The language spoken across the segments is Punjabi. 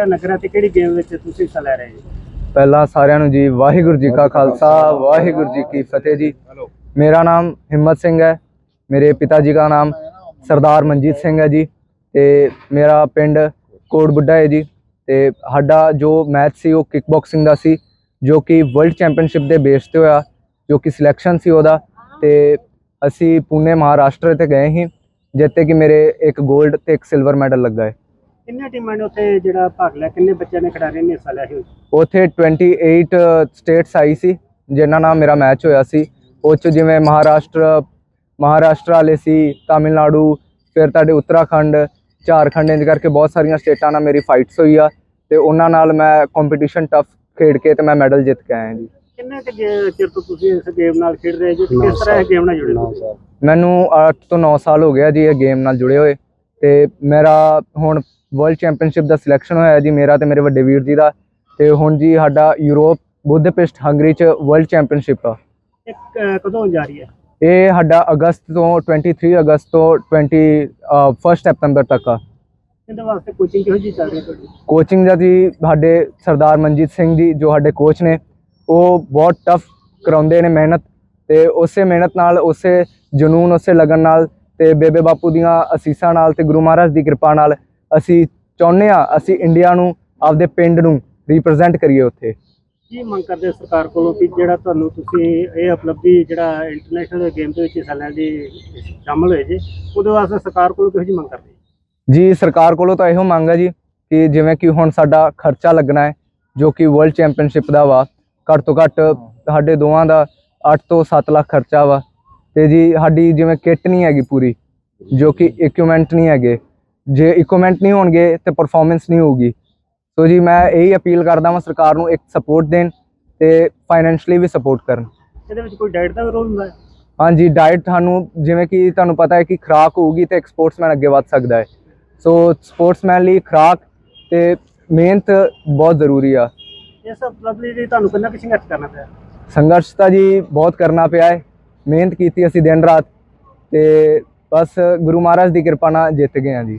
ਕਿਹੜਾ ਨਗਰ ਹੈ ਤੇ ਕਿਹੜੀ ਗੇਮ ਵਿੱਚ ਤੁਸੀਂ ਹਿੱਸਾ ਲੈ ਰਹੇ ਜੀ ਪਹਿਲਾਂ ਸਾਰਿਆਂ ਨੂੰ ਜੀ ਵਾਹਿਗੁਰੂ ਜੀ ਕਾ ਖਾਲਸਾ ਵਾਹਿਗੁਰੂ ਜੀ ਕੀ ਫਤਿਹ ਜੀ। ਮੇਰਾ ਨਾਮ ਹਿੰਮਤ ਸਿੰਘ ਹੈ ਮੇਰੇ ਪਿਤਾ ਜੀ ਦਾ ਨਾਮ ਸਰਦਾਰ ਮਨਜੀਤ ਸਿੰਘ ਹੈ ਜੀ ਤੇ ਮੇਰਾ ਪਿੰਡ ਕੋਟ ਬੁੱਢਾ ਹੈ ਜੀ ਤੇ ਸਾਡਾ ਜੋ ਮੈਚ ਸੀ ਉਹ ਕਿਕ ਬਾਕਸਿੰਗ ਦਾ ਸੀ ਜੋ ਕਿ ਵਰਲਡ ਚੈਂਪੀਅਨਸ਼ਿਪ ਦੇ ਬੇਸ ਤੇ ਹੋਇਆ ਜੋ ਕਿ ਸਿਲੈਕਸ਼ਨ ਸੀ ਉਹਦਾ ਤੇ ਅਸੀਂ ਪੁਣੇ ਮਹਾਰਾਸ਼ਟਰ ਤੇ ਗਏ ਸੀ ਜਿੱਤੇ ਕਿ ਮੇਰੇ ਇੱਕ 골ਡ ਤੇ ਇੱਕ ਸਿਲਵਰ ਮੈਡਲ ਲੱਗਾ ਹੈ। ਕਿੰਨੇ ਟੀਮਾਂ ਨੇ ਉੱਥੇ ਜਿਹੜਾ ਭਾਗ ਲਿਆ? ਕਿੰਨੇ ਬੱਚਿਆਂ ਨੇ ਖਿਡਾਰੀਆਂ ਨੇ ਹਿੱਸਾ ਲਿਆ ਸੀ? ਉਥੇ 28 ਸਟੇਟਸ ਆਈ ਸੀ ਜਿਨ੍ਹਾਂ ਨਾਲ ਮੇਰਾ ਮੈਚ ਹੋਇਆ ਸੀ। ਉਹ 'ਚ ਜਿਵੇਂ ਮਹਾਰਾਸ਼ਟਰ ਮਹਾਰਾਸ਼ਟਰ ਵਾਲੇ ਸੀ ਤਾਮਿਲਨਾਡੂ ਫਿਰ ਤੁਹਾਡੇ ਉੱਤਰਾਖੰਡ ਝਾਰਖੰਡ ਇੰਜ ਕਰਕੇ ਬਹੁਤ ਸਾਰੀਆਂ ਸਟੇਟਾਂ ਨਾਲ ਮੇਰੀ ਫਾਈਟਸ ਹੋਈ ਆ। ਤੇ ਉਹਨਾਂ ਨਾਲ ਮੈਂ ਕੰਪੀਟੀਸ਼ਨ ਟਫ ਖੇਡ ਕੇ ਤੇ ਮੈਂ ਮੈਡਲ ਜਿੱਤ ਕੇ ਆਇਆ ਜੀ। ਕਿੰਨੇ ਕੁ ਜੇ- ਚਿਰ ਤੋਂ ਤੁਸੀਂ ਇਸ ਗੇਮ ਨਾਲ ਖੇਡ ਰਹੇ ਜੀ? ਕਿਸ ਤਰ੍ਹਾਂ ਇਹ ਗੇਮ ਨਾਲ ਜੁੜੇ ਹੋ? ਮੈਨੂੰ 8 ਤੋਂ 9 ਸਾਲ ਹੋ ਗਿਆ ਜੀ ਇਹ ਗੇਮ ਨਾਲ ਜੁੜੇ ਹੋਏ। ਤੇ ਮੇਰਾ ਹੁਣ ਵਰਲਡ ਚੈਂਪੀਅਨਸ਼ਿਪ ਦਾ ਸਿਲੈਕਸ਼ਨ ਹੋਇਆ ਜੀ ਮੇਰਾ ਤੇ ਮੇਰੇ ਵੱਡੇ ਵੀਰ ਜੀ ਦਾ। ਤੇ ਹੁਣ ਜੀ ਸਾਡਾ ਯੂਰਪ ਬੁੱਧਪਿਸਟ ਹੰਗਰੀ ਚ ਵਰਲਡ ਚੈਂਪੀਅਨਸ਼ਿਪ ਆ। ਇਹ ਕਦੋਂ ਜਾ ਰਹੀ ਹੈ? ਇਹ ਸਾਡਾ ਅਗਸਤ ਤੋਂ 23 ਅਗਸਤ ਤੋਂ 20 1 ਸਤੰਬਰ ਤੱਕ ਆ। ਇਹਦੇ ਵਾਸਤੇ ਕੋਚਿੰਗ ਕਿਹੋ ਜਿਹੀ ਚੱਲ ਰਹੀ ਹੈ ਤੁਹਾਡੀ? ਕੋਚਿੰਗ ਦਾ ਜੀ ਸਾਡੇ ਸਰਦਾਰ ਮਨਜੀਤ ਸਿੰਘ ਜੀ ਜੋ ਸਾਡੇ ਕੋਚ ਨੇ ਉਹ ਬਹੁਤ ਟਫ ਕਰਾਉਂਦੇ ਨੇ ਮਿਹਨਤ ਤੇ ਉਸੇ ਮਿਹਨਤ ਨਾਲ ਉਸੇ ਜਨੂਨ ਉਸੇ ਲਗਨ ਨਾਲ ਤੇ ਬੇਬੇ ਬਾਪੂ ਦੀਆਂ ਅਸੀਸਾਂ ਨਾਲ ਤੇ ਗੁਰੂ ਮਹਾਰਾਜ ਦੀ ਕਿਰਪਾ ਨਾਲ ਅਸੀਂ ਚਾਹੁੰਦੇ ਆ ਅਸੀਂ ਇੰਡੀਆ ਨੂੰ ਆਪਦੇ ਪਿੰਡ ਨੂੰ ਰਿਪਰੈਜ਼ੈਂਟ ਕਰੀਏ ਉੱਥੇ। ਕੀ ਮੰਗ ਕਰਦੇ ਸਰਕਾਰ ਕੋਲੋਂ ਕਿ ਜਿਹੜਾ ਤੁਹਾਨੂੰ ਤੁਸੀਂ ਇਹ ਉਪਲਬਧੀ ਜਿਹੜਾ ਇੰਟਰਨੈਸ਼ਨਲ ਗੇਮ ਦੇ ਵਿੱਚ ਹਿੱਸਾ ਲੈਣ ਦੀ ਸ਼ਾਮਲ ਹੋਏ ਜੀ ਉਹਦੇ ਵਾਸਤੇ ਸਰਕਾਰ ਕੋਲੋਂ ਕਿਹੋ ਜਿਹੀ ਮੰਗ ਕਰਦੇ ਜੀ ਸਰਕਾਰ ਕੋਲੋਂ ਤਾਂ ਇਹੋ ਮੰਗ ਹੈ ਜੀ ਕਿ ਜਿਵੇਂ ਕਿ ਹੁਣ ਸਾਡਾ ਖਰਚਾ ਲੱਗਣਾ ਹੈ ਜੋ ਕਿ ਵਰਲਡ ਚੈਂਪੀਅਨਸ਼ਿਪ ਦਾ ਵਾ ਘੱਟ ਤੋਂ ਘੱਟ ਸਾਡੇ ਦੋਵਾਂ ਦਾ 8 ਤੋਂ 7 ਲੱਖ ਖਰਚਾ ਵਾ। ਤੇ ਜੀ ਸਾਡੀ ਜਿਵੇਂ ਕਿੱਟ ਨਹੀਂ ਹੈਗੀ ਪੂਰੀ ਜੋ ਕਿ ਇਕਵਿਪਮੈਂਟ ਨਹੀਂ ਹੈਗੇ। ਜੇ ਇਕਵਿਪਮੈਂਟ ਨਹੀਂ ਹੋਣਗੇ ਤੇ ਪਰਫਾਰਮੈਂਸ ਨਹੀਂ ਹੋਊਗੀ। ਸੋ ਜੀ ਮੈਂ ਇਹੀ ਅਪੀਲ ਕਰਦਾ ਹਾਂ ਸਰਕਾਰ ਨੂੰ ਇੱਕ ਸਪੋਰਟ ਦੇਣ ਤੇ ਫਾਈਨੈਂਸ਼ਲੀ ਵੀ ਸਪੋਰਟ ਕਰਨ। ਇਹਦੇ ਵਿੱਚ ਕੋਈ ਡਾਈਟ ਦਾ ਰੋਲ ਹੁੰਦਾ ਹੈ? ਹਾਂਜੀ ਡਾਈਟ ਤੁਹਾਨੂੰ ਜਿਵੇਂ ਕਿ ਤੁਹਾਨੂੰ ਪਤਾ ਹੈ ਕਿ ਖੁਰਾਕ ਹੋਊਗੀ ਤੇ ਇੱਕ ਸਪੋਰਟਸਮੈਨ ਅੱਗੇ ਵੱਧ ਸਕਦਾ ਹੈ। ਸੋ ਸਪੋਰਟਸਮੈਨ ਲਈ ਖੁਰਾਕ ਤੇ ਮਿਹਨਤ ਬਹੁਤ ਜ਼ਰੂਰੀ ਆ। ਇਸ ਉਪਲਬਧੀ ਲਈ ਤੁਹਾਨੂੰ ਕਿੰਨਾ ਕੁ ਸੰਘਰਸ਼ ਕਰਨਾ ਪਿਆ? ਸੰਘਰਸ਼ ਤਾਂ ਜੀ ਬਹੁਤ ਕਰਨਾ ਪਿਆ ਹੈ। ਮਿਹਨਤ ਕੀਤੀ ਅਸੀਂ ਦਿਨ ਰਾਤ ਤੇ ਬਸ ਗੁਰੂ ਮਹਾਰਾਜ ਦੀ ਕਿਰਪਾ ਨਾਲ ਜਿੱਤ ਗਏ ਹਾਂ ਜੀ।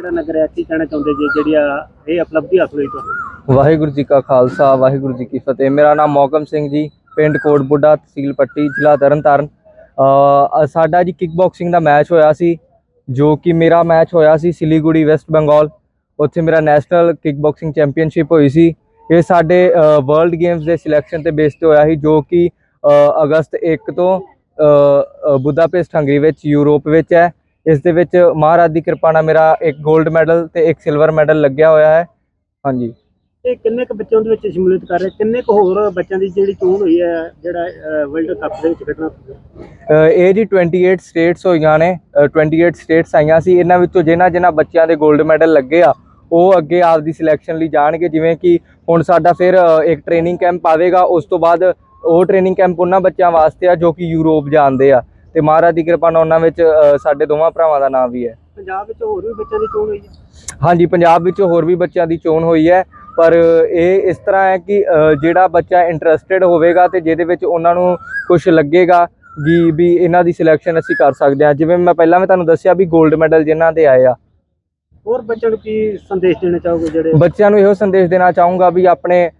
ਕਿਹੜਾ ਨਗਰ ਹੈ? ਕੀ ਕਹਿਣਾ ਚਾਹੁੰਦੇ ਜੀ? ਜਿਹੜੀ ਆ ਇਹ ਉਪਲਬਧੀ ਹਾਸਲ ਹੋਈ ਤੁਹਾਨੂੰ ਵਾਹਿਗੁਰੂ ਜੀ ਕਾ ਖਾਲਸਾ ਵਾਹਿਗੁਰੂ ਜੀ ਕੀ ਫਤਿਹ। ਮੇਰਾ ਨਾਮ ਮੌਕਮ ਸਿੰਘ ਜੀ ਪਿੰਡ ਕੋਟ ਬੁੱਢਾ ਤਹਿਸੀਲ ਪੱਟੀ ਜ਼ਿਲ੍ਹਾ ਤਰਨਤਾਰਨ। ਅ ਸਾਡਾ ਜੀ ਕਿਕ ਬਾਕਸਿੰਗ ਦਾ ਮੈਚ ਹੋਇਆ ਸੀ ਜੋ ਕਿ ਮੇਰਾ ਮੈਚ ਹੋਇਆ ਸੀ ਸਿਲੀਗੁੜੀ ਵੈਸਟ ਬੰਗਾਲ। ਉੱਥੇ ਮੇਰਾ ਨੈਸ਼ਨਲ ਕਿਕ ਬਾਕਸਿੰਗ ਚੈਂਪੀਅਨਸ਼ਿਪ ਹੋਈ ਸੀ। ਇਹ ਸਾਡੇ ਵਰਲਡ ਗੇਮਸ ਦੇ ਸਿਲੈਕਸ਼ਨ ਤੇ ਬੇਸ ਤੇ ਹੋਇਆ ਸੀ ਜੋ ਕਿ ਅਗਸਤ 1 ਤੋਂ ਅ, ਬੁਦਾਪੇਸਟ ਹੰਗਰੀ ਵਿੱਚ ਯੂਰਪ ਵਿੱਚ ਹੈ। ਇਸ ਦੇ ਵਿੱਚ ਮਹਾਰਾਜ ਦੀ ਕਿਰਪਾ ਨਾਲ ਮੇਰਾ ਇੱਕ 골ਡ ਮੈਡਲ ਤੇ ਇੱਕ ਸਿਲਵਰ ਮੈਡਲ ਲੱਗਿਆ ਹੋਇਆ ਹੈ। ਹਾਂਜੀ। ਇਹ ਕਿੰਨੇ ਕੁ ਬੱਚੇ ਉਹਦੇ ਵਿੱਚ ਸ਼ਮੂਲੀਅਤ ਕਰ ਰਹੇ? ਕਿੰਨੇ ਕੁ ਹੋਰ ਬੱਚਿਆਂ ਦੀ ਜਿਹੜੀ ਚੋਣ ਹੋਈ ਹੈ ਜਿਹੜਾ ਵਰਲਡ ਕੱਪ ਦੇ ਵਿੱਚ ਖੇਡਣਾ? ਇਹ ਜੀ 28 ਸਟੇਟਸ ਹੋਈਆਂ ਨੇ। ਅ, 28 ਸਟੇਟਸ ਆਈਆਂ ਸੀ। ਇਹਨਾਂ ਵਿੱਚੋਂ ਜਿਨ੍ਹਾਂ ਜਿਨ੍ਹਾਂ ਬੱਚਿਆਂ ਦੇ 골ਡ ਮੈਡਲ ਲੱਗੇ ਆ ਉਹ ਅੱਗੇ ਆਪਦੀ ਸਿਲੈਕਸ਼ਨ ਲਈ ਜਾਣਗੇ। ਜਿਵੇਂ ਕਿ ਹੁਣ ਸਾਡਾ ਫਿਰ ਇੱਕ ਟ੍ਰੇਨਿੰਗ ਕੈਂਪ ਆਵੇਗਾ ਉਸ ਤੋਂ ਬਾਅਦ ਉਹ ਟ੍ਰੇਨਿੰਗ ਕੈਂਪ ਉਹਨਾਂ ਬੱਚਿਆਂ ਵਾਸਤੇ ਆ ਜੋ ਕਿ ਯੂਰਪ ਜਾਂਦੇ ਆ। ਤੇ ਮਹਾਰਾਜ ਦੀ ਕਿਰਪਾ ਨਾਲ ਉਹਨਾਂ ਵਿੱਚ ਸਾਡੇ ਦੋਵਾਂ ਭਰਾਵਾਂ ਦਾ ਨਾਮ ਵੀ ਹੈ। ਪੰਜਾਬ ਵਿੱਚ ਹੋਰ ਵੀ ਬੱਚਿਆਂ ਦੀ ਚੋਣ ਹੋਈ ਹੈ? ਹਾਂਜੀ ਪੰਜਾਬ ਵਿੱਚ ਹੋਰ ਵੀ ਬੱਚਿਆਂ ਦੀ ਚੋਣ ਹੋਈ ਹੈ ਪਰ ਇਹ ਇਸ ਤਰ੍ਹਾਂ ਹੈ ਕਿ ਜਿਹੜਾ ਬੱਚਾ ਇੰਟਰਸਟਿਡ ਹੋਵੇਗਾ ਤੇ ਜਿਹਦੇ ਵਿੱਚ ਉਹਨਾਂ ਨੂੰ ਕੁਝ ਲੱਗੇਗਾ ਵੀ ਵੀ ਇਹਨਾਂ ਦੀ ਸਿਲੈਕਸ਼ਨ ਅਸੀਂ ਕਰ ਸਕਦੇ ਹਾਂ। ਜਿਵੇਂ ਮੈਂ ਪਹਿਲਾਂ ਵੀ ਤੁਹਾਨੂੰ ਦੱਸਿਆ ਵੀ 골ਡ ਮੈਡਲ ਜਿਨ੍ਹਾਂ ਦੇ ਆਏ ਆ। ਹੋਰ ਬੱਚਿਆਂ ਨੂੰ ਕੀ ਸੰਦੇਸ਼ ਦੇਣਾ ਚਾਹੋਗੇ ਜਿਹੜੇ ਬੱਚਿਆਂ ਨੂੰ ਇਹੋ ਸੰਦੇਸ਼ ਦੇਣਾ ਚਾਹੂੰਗਾ ਵੀ ਆਪਣੇ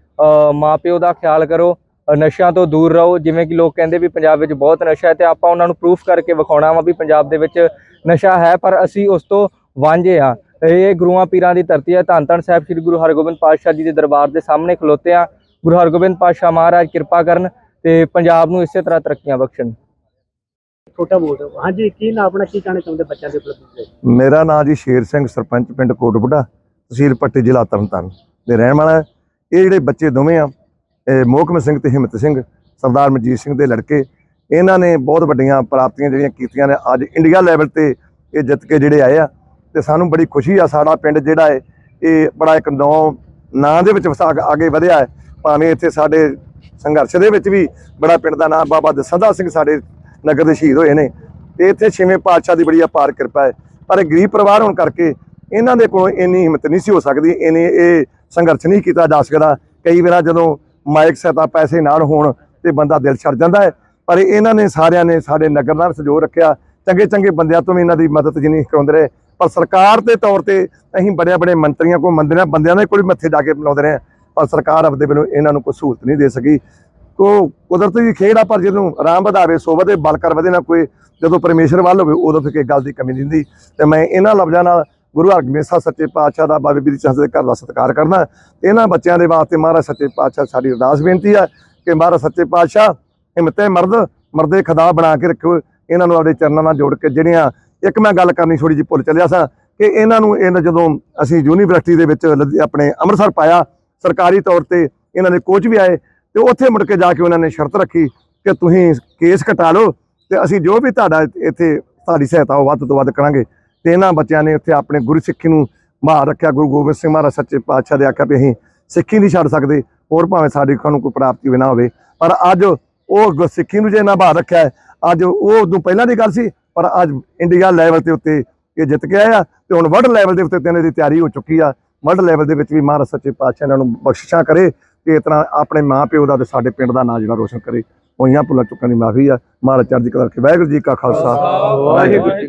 ਮਾਪਿਓ ਦਾ ਖਿਆਲ ਕਰੋ ਨਸ਼ਿਆਂ ਤੋਂ ਦੂਰ ਰਹੋ ਜਿਵੇਂ ਕਿ ਲੋਕ ਕਹਿੰਦੇ ਵੀ ਪੰਜਾਬ ਵਿੱਚ ਬਹੁਤ ਨਸ਼ਾ ਹੈ ਤੇ ਆਪਾਂ ਉਹਨਾਂ ਨੂੰ ਪ੍ਰੂਫ ਕਰਕੇ ਵਿਖਾਉਣਾ ਵਾ ਵੀ ਪੰਜਾਬ ਦੇ ਵਿੱਚ ਨਸ਼ਾ ਹੈ ਪਰ ਅਸੀਂ ਉਸ ਤੋਂ ਵਾਂਝੇ ਹਾਂ। ਇਹ ਗੁਰੂਆਂ ਪੀਰਾਂ ਦੀ ਧਰਤੀ ਹੈ। ਧੰਨ ਧੰਨ ਸਾਹਿਬ ਸ੍ਰੀ ਗੁਰੂ ਹਰਗੋਬਿੰਦ ਪਾਤਸ਼ਾਹ ਜੀ ਦੇ ਦਰਬਾਰ ਦੇ ਸਾਹਮਣੇ ਖਲੋਤੇ ਆ ਗੁਰੂ ਹਰਗੋਬਿੰਦ ਪਾਤਸ਼ਾਹ ਮਹਾਰਾਜ ਕਿਰਪਾ ਕਰਨ ਤੇ ਪੰਜਾਬ ਨੂੰ ਇਸੇ ਤਰ੍ਹਾਂ ਤਰੱਕੀਆਂ ਬਖਸ਼ਣ। ਛੋਟਾ ਬੋਲ ਰਹੇ ਹਾਂਜੀ ਕੀ ਨਾ ਆਪਣਾ ਕੀ ਕਹਿਣਾ ਚਾਹੁੰਦੇ ਬੱਚਿਆਂ ਦੇ ਉਪਲਬਧੀ ਮੇਰਾ ਨਾਮ ਜੀ ਸ਼ੇਰ ਸਿੰਘ ਸਰਪੰਚ ਪਿੰਡ ਕੋਟਬੁੱਢਾ ਤਹਿਸੀਲ ਪੱਟੀ ਜ਼ਿਲ੍ਹਾ ਤਰਨਤਾਰਨ ਦੇ ਰਹਿਣ ਵਾਲਾ। ਹੈ। ਇਹ ਜਿਹੜੇ ਬੱਚੇ ਦੋਵੇਂ ਆ ਮੋਹਕਮ ਸਿੰਘ ਤੇ ਹਿੰਮਤ ਸਿੰਘ, ਸਰਦਾਰ ਮਨਜੀਤ ਸਿੰਘ ਦੇ ਲੜਕੇ, ਇਹਨਾਂ ਨੇ ਬਹੁਤ ਵੱਡੀਆਂ ਪ੍ਰਾਪਤੀਆਂ ਜਿਹੜੀਆਂ ਕੀਤੀਆਂ ਨੇ, ਅੱਜ ਇੰਡੀਆ ਲੈਵਲ ਤੇ ਇਹ ਜਿੱਤ ਕੇ ਜਿਹੜੇ ਆਏ ਆ, ਤੇ ਸਾਨੂੰ ਬੜੀ ਖੁਸ਼ੀ ਆ, ਸਾਡਾ ਪਿੰਡ ਜਿਹੜਾ ਹੈ, ਇਹ ਬੜਾ ਇੱਕ ਨੌ ਨਾਂ ਦੇ ਵਿੱਚ ਵਸਾ ਕੇ ਅੱਗੇ ਵਧਿਆ ਹੈ, ਭਾਵੇਂ ਇੱਥੇ ਸਾਡੇ ਸੰਘਰਸ਼ ਦੇ ਵਿੱਚ ਵੀ ਬੜਾ ਪਿੰਡ ਦਾ ਨਾਮ ਬਾਬਾ ਦਸੰਦਾ ਸਿੰਘ ਸਾਡੇ ਨਗਰ ਦੇ ਸ਼ਹੀਦ ਹੋਏ ਨੇ, ਤੇ ਇੱਥੇ ਛੇਵੇਂ ਪਾਤਸ਼ਾਹ ਦੀ ਬੜੀ ਅਪਾਰ ਕਿਰਪਾ ਹੈ, ਪਰ ਇਹ ਗਰੀਬ ਪਰਿਵਾਰ ਹੋਣ ਕਰਕੇ ਇਹਨਾਂ ਦੇ ਕੋਲ ਇੰਨੀ ਹਿੰਮਤ ਨਹੀਂ ਸੀ ਹੋ ਸਕਦੀ, ਇਹਨੇ ਇਹ ਸੰਘਰਸ਼ ਨਹੀਂ ਕੀਤਾ ਜਾ ਸਕਦਾ ਕਈ ਵਾਰ ਜਦੋਂ ਮਾਇਕ ਸਹਾਇਤਾ ਪੈਸੇ ਨਾਲ ਹੋਣ ਤੇ ਬੰਦਾ ਦਿਲ ਛੱਡ ਜਾਂਦਾ ਹੈ। ਪਰ ਇਹਨਾਂ ਨੇ ਸਾਰਿਆਂ ਨੇ ਸਾਡੇ ਨਗਰ ਨਾਲ ਸਹਿਯੋਗ ਰੱਖਿਆ। ਚੰਗੇ ਚੰਗੇ ਬੰਦਿਆਂ ਤੋਂ ਵੀ ਇਹਨਾਂ ਦੀ ਮਦਦ ਜਿੰਨੀ ਕਰਾਉਂਦੇ ਰਹੇ। ਪਰ ਸਰਕਾਰ ਦੇ ਤੌਰ ਤੇ ਅਸੀਂ ਬੜੇ ਬੜੇ ਮੰਤਰੀਆਂ ਕੋ ਮੰਦਿਰਾਂ ਬੰਦਿਆਂ ਦੇ ਕੋਲ ਵੀ ਮੱਥੇ ਜਾ ਕੇ ਬਣਾਉਂਦੇ ਰਹੇ ਹਾਂ। ਪਰ ਸਰਕਾਰ ਆਪਦੇ ਵੱਲੋਂ ਇਹਨਾਂ ਨੂੰ ਕੋਈ ਸਹੂਲਤ ਨਹੀਂ ਦੇ ਸਕੀ। ਕੋ ਕੁਦਰਤ ਦੀ ਖੇਡ ਆ, ਪਰ ਜਦੋਂ ਆਰਾਮ ਵਧਾਵੇ, ਸੋ ਵਧੇ, ਬਲ ਕਰ ਵਧੇ ਨਾ ਕੋਈ, ਜਦੋਂ ਪਰਮੇਸ਼ਰ ਵੱਲ ਹੋਵੇ, ਉਦੋਂ ਫਿਰ ਕਿਸੇ ਗੱਲ ਦੀ ਕਮੀ ਨਹੀਂ ਹੁੰਦੀ। ਤੇ ਮੈਂ ਇਹਨਾਂ ਲਫ਼ਜ਼ਾਂ ਨਾਲ ਗੁਰੂ ਹਰਗੋਬਿੰਦ ਸਾਹਿਬ ਸੱਚੇ ਪਾਤਸ਼ਾਹ ਦਾ ਬਾਬੇ ਬੀਰ ਚੰਦ ਦੇ ਘਰ ਦਾ ਸਤਿਕਾਰ ਕਰਨਾ ਇਹਨਾਂ ਬੱਚਿਆਂ ਦੇ ਵਾਸਤੇ ਮਹਾਰਾਜ ਸੱਚੇ ਪਾਤਸ਼ਾਹ ਸਾਡੀ ਅਰਦਾਸ ਬੇਨਤੀ ਹੈ ਕਿ ਮਹਾਰਾਜ ਸੱਚੇ ਪਾਤਸ਼ਾਹ ਹਿੰਮਤੇ ਮਰਦ, ਮਰਦੇ ਖੁਦਾ ਬਣਾ ਕੇ ਰੱਖਿਓ ਇਹਨਾਂ ਨੂੰ ਆਪਣੇ ਚਰਨਾਂ ਨਾਲ ਜੋੜ ਕੇ ਜਿਹੜੀਆਂ, ਇੱਕ ਮੈਂ ਗੱਲ ਕਰਨੀ ਥੋੜੀ ਜਿਹੀ ਭੁੱਲ ਚੱਲਿਆ ਸਾਂ ਕਿ ਇਹਨਾਂ ਨੂੰ ਇਹਨਾਂ ਜਦੋਂ ਅਸੀਂ ਯੂਨੀਵਰਸਿਟੀ ਦੇ ਵਿੱਚ ਲੁਧਿ- ਆਪਣੇ ਅੰਮ੍ਰਿਤਸਰ ਪਾਇਆ, ਸਰਕਾਰੀ ਤੌਰ ਤੇ ਇਹਨਾਂ ਦੇ ਕੋਚ ਵੀ ਆਏ ਤੇ ਉੱਥੇ ਮੁੜ ਕੇ ਜਾ ਕੇ ਉਹਨਾਂ ਨੇ ਸ਼ਰਤ ਰੱਖੀ ਕਿ ਤੁਸੀਂ ਕੇਸ ਕਟਾ ਲਓ ਤੇ ਅਸੀਂ ਜੋ ਵੀ ਤੁਹਾਡਾ ਇੱਥੇ ਤੁਹਾਡੀ ਸਹਾਇਤਾ ਉਹ ਵੱਧ ਤੋਂ ਵੱਧ ਕਰਾਂਗੇ। ਤੇ ਇਹਨਾਂ ਬੱਚਿਆਂ ਨੇ ਉੱਥੇ ਆਪਣੇ ਗੁਰੂ ਸਿੱਖੀ ਨੂੰ ਮਾਰ ਰੱਖਿਆ, ਗੁਰੂ ਗੋਬਿੰਦ ਸਿੰਘ ਮਹਾਰਾਜ ਸੱਚੇ ਪਾਤਸ਼ਾਹ ਦੇ ਆਖਿਆ ਵੀ ਅਸੀਂ ਸਿੱਖੀ ਨਹੀਂ ਛੱਡ ਸਕਦੇ, ਹੋਰ ਭਾਵੇਂ ਸਾਡੀ ਸਾਨੂੰ ਕੋਈ ਪ੍ਰਾਪਤੀ ਵੀ ਨਾ ਹੋਵੇ, ਪਰ ਅੱਜ ਉਹ ਸਿੱਖੀ ਨੂੰ ਜੇ ਨਾ ਬਾਹਰ ਰੱਖਿਆ ਅੱਜ ਉਹ ਉਦੋਂ ਪਹਿਲਾਂ ਦੀ ਗੱਲ ਸੀ, ਪਰ ਅੱਜ ਇੰਡੀਆ ਲੈਵਲ ਤੇ ਉੱਤੇ ਇਹ ਜਿੱਤ ਕੇ ਆਇਆ ਤੇ ਹੁਣ ਵਰਲਡ ਲੈਵਲ ਦੇ ਉੱਤੇ ਤੇ ਇਹਨਾਂ ਦੀ ਤਿਆਰੀ ਹੋ ਚੁੱਕੀ ਆ ਵਰਲਡ ਲੈਵਲ ਦੇ ਵਿੱਚ ਵੀ ਮਹਾਰਾਜ ਸੱਚੇ ਪਾਤਸ਼ਾਹ ਇਹਨਾਂ ਨੂੰ ਬਖਸ਼ਿਸ਼ਾਂ ਕਰੇ ਤੇ ਇਸ ਤਰ੍ਹਾਂ ਆਪਣੇ ਮਾਂ ਪਿਓ ਦਾ ਤੇ ਸਾਡੇ ਪਿੰਡ ਦਾ ਨਾਂ ਜਿਹੜਾ ਰੋਸ਼ਨ ਕਰੇ। ਹੋਈਆਂ ਭੁੱਲਾਂ ਚੁੱਕਾਂ ਦੀ ਮਾਫੀ ਆ। ਮਹਾਰਾਜ ਚੜ੍ਹਦੀ ਕਲਾ ਰੱਖੇ। ਵਾਹਿਗੁਰੂ ਜੀ ਕਾ ਖਾਲਸਾ। ਵਾਹਿਗੁਰੂ ਜੀ